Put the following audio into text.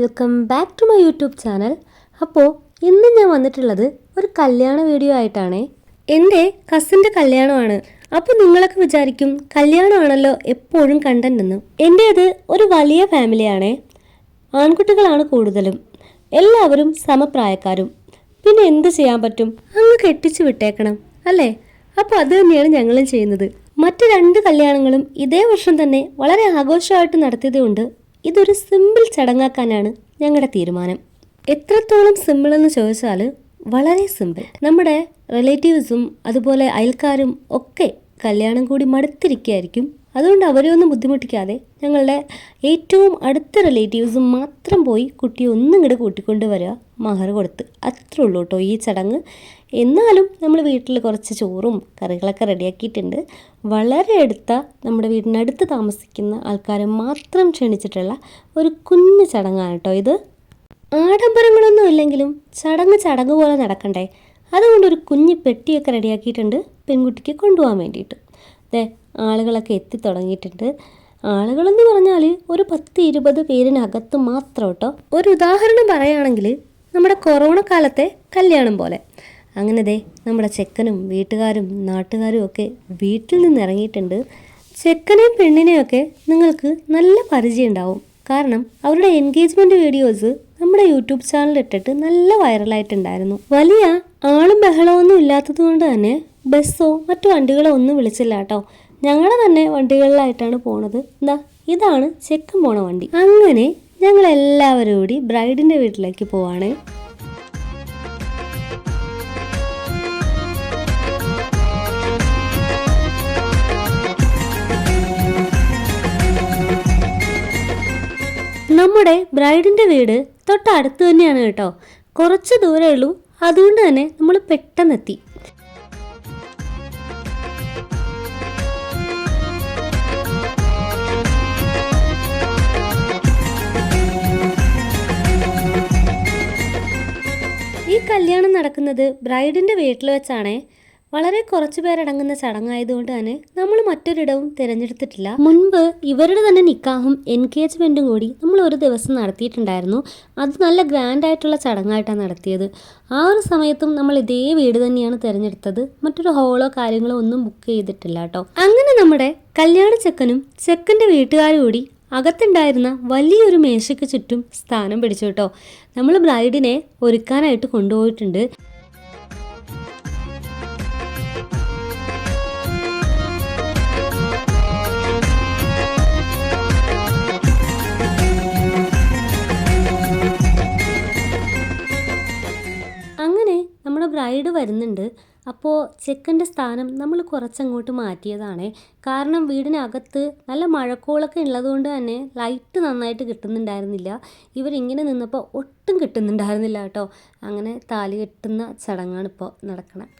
Welcome back to my YouTube channel അപ്പോൾ ഇന്ന് ഞാൻ വന്നിട്ടുള്ളത് ഒരു കല്യാണ വീഡിയോ ആയിട്ടാണേ. എന്റെ കസിന്റെ കല്യാണമാണ്. അപ്പോൾ നിങ്ങളൊക്കെ വിചാരിക്കും കല്യാണമാണല്ലോ എപ്പോഴും കണ്ടന്റ് എന്ന് അത് ഒരു വലിയ ഫാമിലിയാണേ ആൺകുട്ടികളാണ് കൂടുതലും. എല്ലാവരും സമപ്രായക്കാരും. പിന്നെ എന്ത് ചെയ്യാൻ പറ്റും? അങ്ങ് കെട്ടിച്ചു വിട്ടേക്കണം അല്ലേ? അപ്പോൾ അത് തന്നെയാണ് ഞങ്ങളും ചെയ്യുന്നത്. മറ്റ് രണ്ട് കല്യാണങ്ങളും ഇതേ വർഷം തന്നെ വളരെ ആഘോഷമായിട്ട് നടത്തിയതുകൊണ്ട് ഇതൊരു സിമ്പിൾ ചടങ്ങാക്കാനാണ് ഞങ്ങളുടെ തീരുമാനം. എത്രത്തോളം സിമ്പിൾ എന്ന് ചോദിച്ചാൽ വളരെ സിമ്പിൾ നമ്മുടെ റിലേറ്റീവ്സും അതുപോലെ അയൽക്കാരും ഒക്കെ കല്യാണം കൂടി മടുത്തിരിക്കുകയായിരിക്കും അതുകൊണ്ട് അവരെ ഒന്നും ബുദ്ധിമുട്ടിക്കാതെ ഞങ്ങളുടെ ഏറ്റവും അടുത്ത റിലേറ്റീവ്സ് മാത്രം പോയി കുട്ടിയെ ഒന്നും ഇങ്ങോട്ട് കൂട്ടിക്കൊണ്ട് വരിക മഹർ കൊടുത്ത്. അത്രേ ഉള്ളൂ കേട്ടോ ഈ ചടങ്ങ്. എന്നാലും നമ്മൾ വീട്ടിൽ കുറച്ച് ചോറും കറികളൊക്കെ റെഡിയാക്കിയിട്ടുണ്ട്. വളരെ അടുത്ത നമ്മുടെ വീടിനടുത്ത് താമസിക്കുന്ന ആൾക്കാരെ മാത്രം ക്ഷണിച്ചിട്ടുള്ള ഒരു കുഞ്ഞു ചടങ്ങാണ് കേട്ടോ ഇത്. ആഡംബരങ്ങളൊന്നും ഇല്ലെങ്കിലും ചടങ്ങ് ചടങ്ങ് പോലെ നടക്കണ്ടേ? അതുകൊണ്ട് ഒരു കുഞ്ഞു പെട്ടിയൊക്കെ റെഡിയാക്കിയിട്ടുണ്ട് പെൺകുട്ടിക്ക് കൊണ്ടുപോകാൻ വേണ്ടിയിട്ട്. അതെ ആളുകളൊക്കെ എത്തിത്തുടങ്ങിയിട്ടുണ്ട് ആളുകളെന്ന് പറഞ്ഞാൽ ഒരു പത്ത് ഇരുപത് പേരിനകത്ത് മാത്രം കേട്ടോ ഒരു ഉദാഹരണം പറയുകയാണെങ്കിൽ നമ്മുടെ കൊറോണ കാലത്തെ കല്യാണം പോലെ. അങ്ങനെ ദേ നമ്മുടെ ചെക്കനും വീട്ടുകാരും നാട്ടുകാരും ഒക്കെ വീട്ടിൽ നിന്ന് ഇറങ്ങിയിട്ടുണ്ട് ചെക്കനെയും പെണ്ണിനെയും ഒക്കെ നിങ്ങൾക്ക് നല്ല പരിചയം ഉണ്ടാവും. കാരണം അവരുടെ എൻഗേജ്മെന്റ് വീഡിയോസ് നമ്മുടെ യൂട്യൂബ് ചാനൽ ഇട്ടിട്ട് നല്ല വൈറലായിട്ടുണ്ടായിരുന്നു. വലിയ ആളും ബഹളമൊന്നും ഇല്ലാത്തത് കൊണ്ട് തന്നെ ബസ്സോ മറ്റു വണ്ടികളോ ഒന്നും വിളിച്ചില്ല കേട്ടോ. ഞങ്ങളുടെ തന്നെ വണ്ടികളിലായിട്ടാണ് പോണത്. എന്താ ഇതാണ് ചെക്കൻ പോണ വണ്ടി. അങ്ങനെ ഞങ്ങൾ എല്ലാവരും കൂടി ബ്രൈഡിന്റെ വീട്ടിലേക്ക് പോവാണ്. നമ്മുടെ ബ്രൈഡിന്റെ വീട് തൊട്ടടുത്ത് തന്നെയാണ് കേട്ടോ. കുറച്ച് ദൂരമേ ഉള്ളൂ. അതുകൊണ്ട് തന്നെ നമ്മൾ പെട്ടെന്നെത്തി. കല്യാണം നടക്കുന്നത് ബ്രൈഡിന്റെ വീട്ടിൽ വെച്ചാണേ. വളരെ കുറച്ചു പേരടങ്ങുന്ന ചടങ്ങായതുകൊണ്ട് തന്നെ നമ്മൾ മറ്റൊരിടവും തിരഞ്ഞെടുത്തിട്ടില്ല. മുൻപ് ഇവരുടെ തന്നെ നിക്കാഹും എൻഗേജ്മെന്റും കൂടി നമ്മൾ ഒരു ദിവസം നടത്തിയിട്ടുണ്ടായിരുന്നു. അത് നല്ല ഗ്രാൻഡ് ആയിട്ടുള്ള ചടങ്ങായിട്ടാണ് നടത്തിയത്. ആ ഒരു സമയത്തും നമ്മൾ ഇതേ വീട് തന്നെയാണ് തിരഞ്ഞെടുത്തത്. മറ്റൊരു ഹോളോ കാര്യങ്ങളോ ഒന്നും ബുക്ക് ചെയ്തിട്ടില്ല കേട്ടോ. അങ്ങനെ നമ്മുടെ കല്യാണ ചെക്കനും ചെക്കന്റെ വീട്ടുകാരും കൂടി അകത്തുണ്ടായിരുന്ന വലിയൊരു മേശയ്ക്ക് ചുറ്റും സ്ഥാനം പിടിച്ചു കേട്ടോ. നമ്മൾ ബ്രൈഡിനെ ഒരുക്കാനായിട്ട് കൊണ്ടുപോയിട്ടുണ്ട്. അങ്ങനെ നമ്മുടെ ബ്രൈഡ് വരുന്നുണ്ട്. അപ്പോൾ ചെക്കന്റെ സ്ഥാനം നമ്മൾ കുറച്ചങ്ങോട്ട് മാറ്റിയതാണ്. കാരണം വീടിനകത്ത് നല്ല മഴക്കോളൊക്കെ ഉള്ളതുകൊണ്ട് തന്നെ ലൈറ്റ് നന്നായിട്ട് കിട്ടുന്നുണ്ടായിരുന്നില്ല. ഇവരിങ്ങനെ നിന്നപ്പോൾ ഒട്ടും കിട്ടുന്നുണ്ടായിരുന്നില്ല കേട്ടോ. അങ്ങനെ താലി കെട്ടുന്ന ചടങ്ങാണ് ഇപ്പോൾ നടക്കുന്നത്